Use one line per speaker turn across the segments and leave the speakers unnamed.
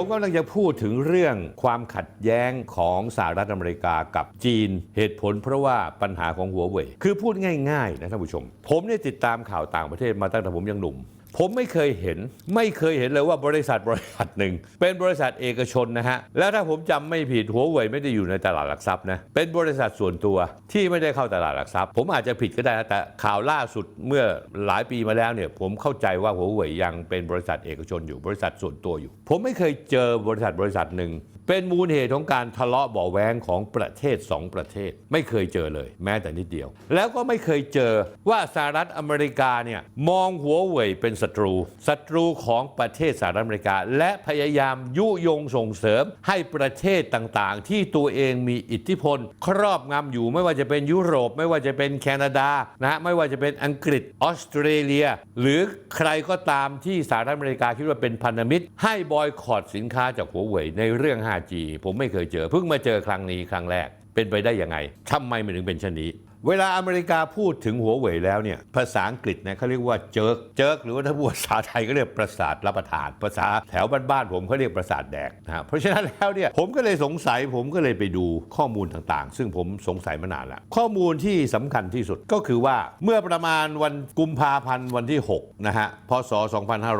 ผมกำลังจะพูดถึงเรื่องความขัดแย้งของสหรัฐอเมริกากับจีน เหตุผลเพราะว่าปัญหาของหัวเว่ยคือพูดง่ายๆนะท่านผู้ชม ผมเนี่ยติดตามข่าวต่างประเทศมาตั้งแต่ผมยังหนุ่ม ผมไม่เคยเห็น ไม่เคยเห็นเลยว่าบริษัทบริษัทหนึ่ง เป็นบริษัทเอกชนนะฮะ แล้วถ้าผมจำไม่ผิดหัวเว่ยไม่ได้อยู่ในตลาดหลักทรัพย์นะเป็นบริษัทส่วนตัวที่ไม่ได้เข้าตลาดหลักทรัพย์ ผมอาจจะผิดก็ได้นะแต่ข่าวล่าสุดเมื่อหลายปีมาแล้วเนี่ยผมเข้าใจว่าหัวเว่ยยังเป็นบริษัทเอกชนอยู่บริษัทส่วนตัวอยู่ ผมไม่เคยเจอบริษัทบริษัทหนึ่งเป็นมูลเหตุของการทะเลาะเบาแวงของประเทศ 2 ประเทศ ไม่เคยเจอเลย แม้แต่นิดเดียว แล้วก็ไม่เคยเจอว่าสหรัฐอเมริกาเนี่ยมองหัวเว่ยเป็นศัตรูศัตรูของประเทศสหรัฐอเมริกา และพยายามยุยงส่งเสริมให้ประเทศต่างๆ ที่ตัวเองมีอิทธิพล ครอบงำอยู่ไม่ว่าจะเป็นยุโรป ไม่ว่าจะเป็นแคนาดานะฮะไม่ว่าจะเป็นอังกฤษออสเตรเลีย หรือใครก็ตามที่สหรัฐอเมริกาคิดว่าเป็นพันธมิตร ให้บอยคอรดสินค้าจากหัวเว่ยในเรื่อง 5G ผมไม่เคยเจอเพิ่งมาเจอครั้งนี้ครั้งแรกเป็นไปได้ยังไงทำไมมันถึงเป็นเช่นนี้ เวลาอเมริกาพูดถึงหัวเว่ยแล้วเนี่ยภาษาอังกฤษเนี่ยเขาเรียกว่าเจิกเจิกหรือว่าถ้าพูดภาษาไทยก็เรียกประสาทรับประทาน ภาษาแถวบ้านๆผมเขาเรียกประสาทแดกนะเพราะฉะนั้นแล้วเนี่ยผมก็เลยสงสัยผมก็เลยไปดูข้อมูลต่างๆ ซึ่งผมสงสัยมานานล้วข้อมูลที่สำคัญที่สุดก็คือว่าเมื่อประมาณวันกุมภาพันธ์วันที่6นะฮะพศ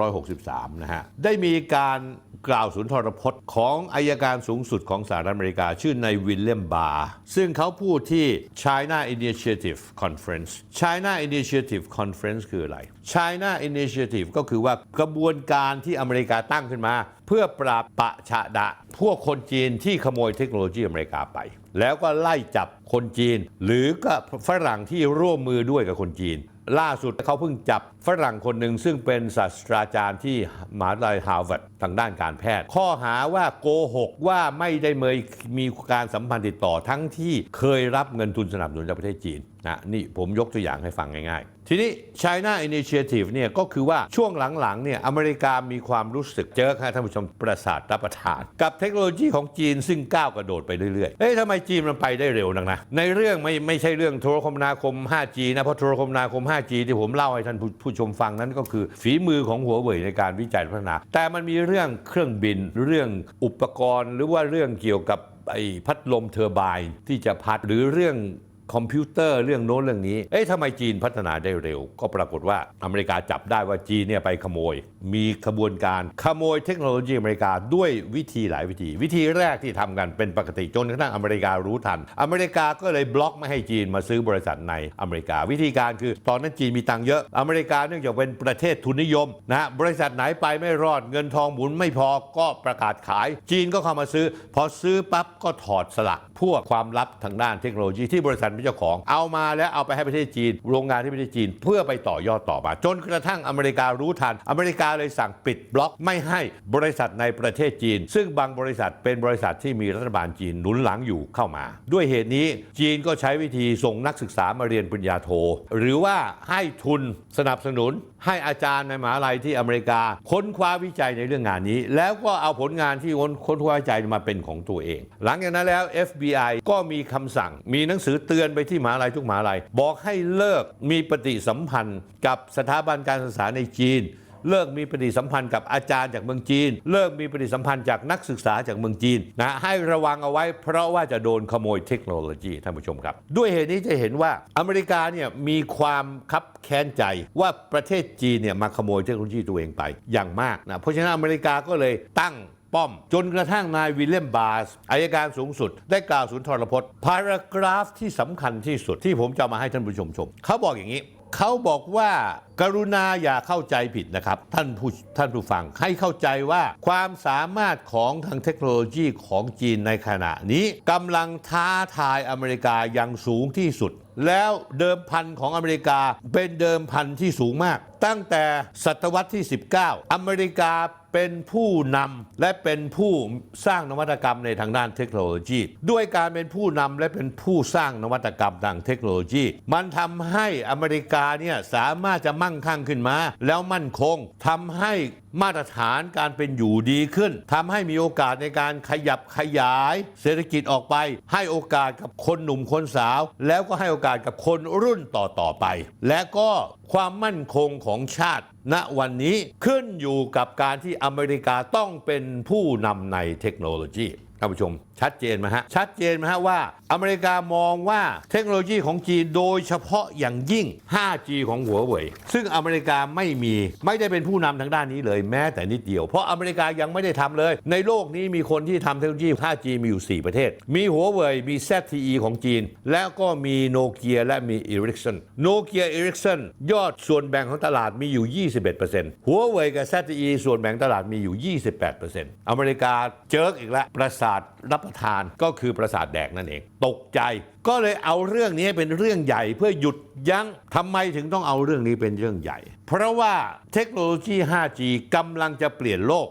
2563นะฮะได้มีการ กล่าวสุนทรพจน์ของอายการสูงสุดของสหรัฐอเมริกา ชื่อนายวิลเลียมบาร์ซึ่งเขาพูดที่ China Initiative Conference China Initiative Conference คืออะไร China Initiative ก็คือว่ากระบวนการที่อเมริกาตั้งขึ้นมา เพื่อปราบปะชะดะ พวกคนจีนที่ขโมยเทคโนโลยีอเมริกาไป แล้วก็ไล่จับคนจีน หรือก็ฝรั่งที่ร่วมมือด้วยกับคนจีน ล่าสุดเขาเพิ่งจับฝรั่งคนหนึ่งซึ่งเป็นศาสตราจารย์ที่มหาวิทยาลัยฮาร์วาร์ดทางด้านการแพทย์ ข้อหาว่าโกหกว่าไม่ได้เมยมีการสัมพันธ์ติดต่อทั้งที่เคยรับเงินทุนสนับสนุนจากประเทศจีนนะนี่ผมยกตัวอย่างให้ฟังง่ายๆ ทีนี้ China Initiative เนี่ยก็คือว่าช่วงหลังๆเนี่ยอเมริกามีความรู้สึกเจอค่ะท่านผู้ชมประสาทรับประทาน กับเทคโนโลยีของจีนซึ่งก้าวกระโดดไปเรื่อยๆ เอ๊ะทำไมจีนมันไปได้เร็วนักนะ ในเรื่องไม่ไม่ใช่เรื่องโทรคมนาคม 5G นะ เพราะโทรคมนาคม 5G ที่ผมเล่าให้ท่านผู้ผู้ชมฟังนั้นก็คือฝีมือของหัวเว่ยในการวิจัยพัฒนา แต่มันมีเรื่องเครื่องบินเรื่องอุปกรณ์ หรือว่าเรื่องเกี่ยวกับไอ้พัดลมเทอร์ไบน์ที่จะพัดหรือเรื่อง คอมพิวเตอร์เรื่องโน้นเรื่องนี้ เอ๊ะทำไมจีนพัฒนาได้เร็ว ก็ปรากฏว่าอเมริกาจับได้ว่าจีนเนี่ยไปขโมย มีขบวนการขโมยเทคโนโลยีอเมริกาด้วยวิธีหลายวิธี วิธีแรกที่ทำกันเป็นปกติจนกระทั่งอเมริการู้ทัน อเมริกาก็เลยบล็อกไม่ให้จีนมาซื้อบริษัทในอเมริกา วิธีการคือ ตอนนั้นจีนมีตังเยอะ อเมริกาเนื่องจากเป็นประเทศทุนนิยมนะฮะบริษัทไหนไปไม่รอดเงินทองหมุนไม่พอก็ประกาศขาย จีนก็เข้ามาซื้อ พอซื้อปั๊บก็ถอดสลักพวกความลับทางด้านเทคโนโลยีที่บริษัทเป็นเจ้าของ เอามาแล้วเอาไปให้ประเทศจีน โรงงานที่ประเทศจีน เพื่อไปต่อยอดต่อมา จนกระทั่งอเมริการู้ทัน อเมริกาเลยสั่งปิดบล็อกไม่ให้บริษัทในประเทศจีน ซึ่งบางบริษัทเป็นบริษัทที่มีรัฐบาลจีนหนุนหลังอยู่เข้ามา ด้วยเหตุนี้จีนก็ใช้วิธีส่งนักศึกษามาเรียนปริญญาโท หรือว่าให้ทุนสนับสนุนให้อาจารย์ในมหาลัยที่อเมริกา ค้นคว้าวิจัยในเรื่องงานนี้ แล้วก็เอาผลงานที่ค้นคว้าวิจัยมาเป็นของตัวเอง หลังจากนั้นแล้ว FBI ก็มีคำสั่ง มีหนังสือเตือนไปที่มหาลัยทุกมหาลัย บอกให้เลิกมีปฏิสัมพันธ์กับสถาบันการศึกษาในจีน เลิกมีปฏิสัมพันธ์กับอาจารย์จากเมืองจีน เลิกมีปฏิสัมพันธ์จากนักศึกษาจากเมืองจีนนะให้ระวังเอาไว้ เพราะว่าจะโดนขโมยเทคโนโลยีท่านผู้ชมครับ ด้วยเหตุนี้จะเห็นว่าอเมริกาเนี่ยมีความคับแค้นใจว่าประเทศจีนเนี่ยมาขโมยเทคโนโลยีตัวเองไปอย่างมากนะเพราะฉะนั้นอเมริกาก็เลยตั้งป้อม จนกระทั่งนายวิลเลียมบาร์สอายการสูงสุด ได้กล่าวสุนทรพจน์ พารากราฟที่สำคัญที่สุดที่ผมจะมาให้ท่านผู้ชมชม เขาบอกอย่างนี้ เขาบอกว่ากรุณาอย่าเข้าใจผิดนะครับ ท่านผู้ท่านผู้ฟังให้เข้าใจว่าความสามารถของทางเทคโนโลยีของจีนในขณะนี้กำลังท้าทายอเมริกาอย่างสูงที่สุด แล้วเดิมพันของอเมริกาเป็นเดิมพันที่สูงมาก ตั้งแต่ศตวรรษที่ 19 อเมริกา เป็นผู้นำและเป็นผู้สร้างนวัตกรรมในทางด้านเทคโนโลยี ด้วยการเป็นผู้นำและเป็นผู้สร้างนวัตกรรมทางเทคโนโลยี มันทำให้อเมริกาเนี่ยสามารถจะมั่งคั่งขึ้นมา แล้วมั่นคงทำให้มาตรฐานการเป็นอยู่ดีขึ้นทำให้มีโอกาสในการขยับขยาย เศรษฐกิจออกไป ให้โอกาสกับคนหนุ่มคนสาว แล้วก็ให้โอกาสกับคนรุ่นต่อต่อๆไป และก็ความมั่นคงของชาติ ณวันนี้ขึ้นอยู่กับการที่อเมริกาต้องเป็นผู้นำในเทคโนโลยี ท่านผู้ชม ชัดเจนไหมฮะ ชัดเจนไหมฮะว่า อเมริกามองว่าเทคโนโลยีของจีนโดยเฉพาะอย่างยิ่ง 5G ของหัวเว่ยซึ่งอเมริกาไม่มีไม่ได้เป็นผู้นำทางด้านนี้เลยแม้แต่นิดเดียว เพราะอเมริกายังไม่ได้ทำเลย ในโลกนี้มีคนที่ทำเทคโนโลยี 5G มีอยู่ 4 ประเทศ มีหัวเว่ยมี ZTE ของจีน แล้วก็มีโนเกียและมี Ericsson โนเกีย Ericsson ยอดส่วนแบ่งของตลาดมีอยู่ 21%หัวเว่ยกับ ZTE ส่วนแบ่งตลาดมีอยู่ 28%อเมริกาเจิกอีกแล้วประสาทรับประทานก็คือประสาทแดกนั่นเอง ตกใจก็เลยเอาเรื่องนี้เป็นเรื่องใหญ่เพื่อหยุดยั้งทำไมถึงต้องเอาเรื่องนี้เป็นเรื่องใหญ่ เพราะว่าเทคโนโลยี 5G กำลังจะเปลี่ยนโลก